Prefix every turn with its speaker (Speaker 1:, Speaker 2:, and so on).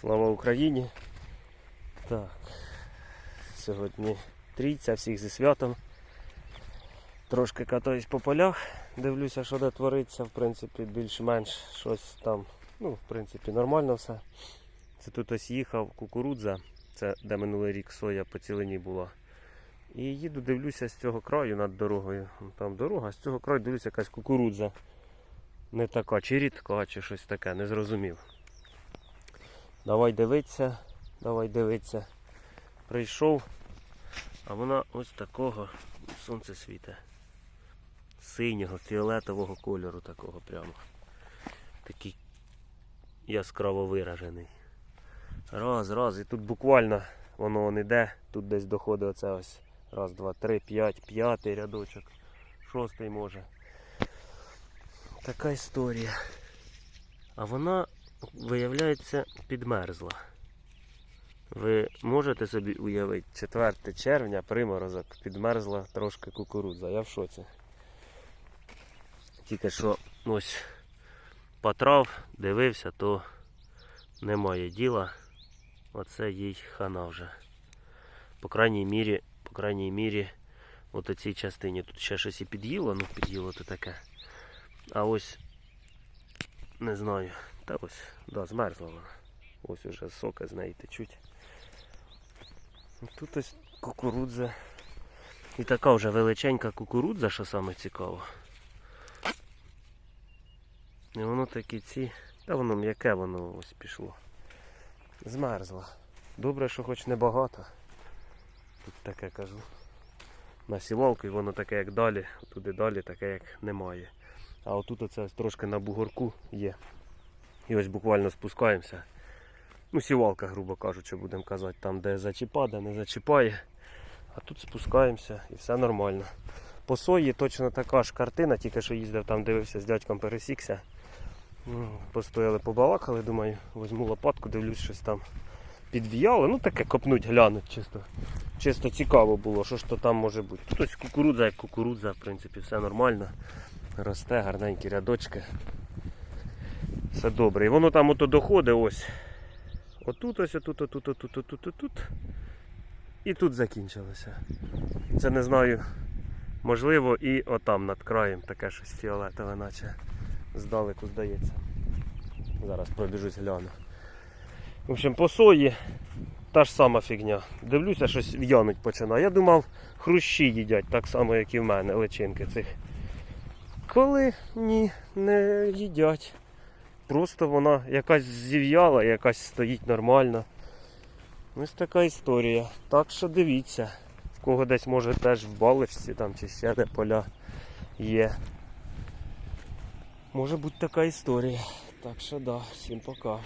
Speaker 1: Слава Україні. Так. Сьогодні трійця, всіх зі святом. Трошки катаюсь по полях, дивлюся, що де твориться, в принципі, більш-менш щось там, ну, в принципі, нормально все. Це тут ось їхав кукурудза, це де минулий рік соя по цілині була. І їду, дивлюся з цього краю над дорогою. Там дорога, з цього краю дивлюся якась кукурудза. Не така, чи рідка, чи щось таке, не зрозумів. Давай дивитися, давай дивитися. Прийшов, а вона ось такого сонце світе. Синього, фіолетового кольору такого прямо. Такий яскраво виражений. Раз, раз, і тут буквально воно не йде, тут десь доходить оце ось. Раз, два, три, п'ять, п'ятий рядочок, шостий може. Така історія. А вона, виявляється, підмерзла. Ви можете собі уявити, 4 червня приморозок підмерзла трошки кукурудза. Я в шоці. Тільки що ось потрав, дивився, то немає діла. Оце їй хана вже. По крайній мірі, по крайній мірі, от у цій частині тут ще щось і під'їло, ну під'їло то таке. А ось не знаю. Та ось, да, змерзла вона. Ось уже соки з неї течуть. Тут ось кукурудза. І така вже величенька кукурудза, що саме цікаво. І воно такі ці. Та воно м'яке воно ось пішло. Змерзла. Добре, що хоч не багато. Тут таке кажу. На сівалку і воно таке, як далі, туди далі, таке, як немає. А отут оце трошки на бугорку є. І ось буквально спускаємося. Ну, сівалка, грубо кажучи, будемо казати, там, де зачіпа, де не зачіпає. А тут спускаємося і все нормально. По сої точно така ж картина, тільки що їздив там, дивився з дядьком пересікся. Ну, Постояли, побалакали, думаю, візьму лопатку, дивлюсь, щось там підв'яло. Ну таке копнуть, глянуть чисто. Чисто цікаво було, що ж то там може бути. Тут ось кукурудза як кукурудза, в принципі, все нормально. Росте, гарненькі рядочки. Все добре. І воно там ото доходить ось. Отут ось, отут, отут, отут, отут, отут. І тут закінчилося. Це не знаю. Можливо, і отам над краєм таке щось фіолетове, наче здалеку здається. Зараз пробіжусь гляну. В общем, по сої та ж сама фігня. Дивлюся, щось в'януть починає. Я думав, хрущі їдять, так само, як і в мене, личинки цих. Коли ні, не їдять. Просто вона якась зів'яла, якась стоїть нормально. Ось така історія. Так що дивіться, в кого десь може теж в баличці там чи ще де поля є. Може бути така історія. Так що да, всім пока.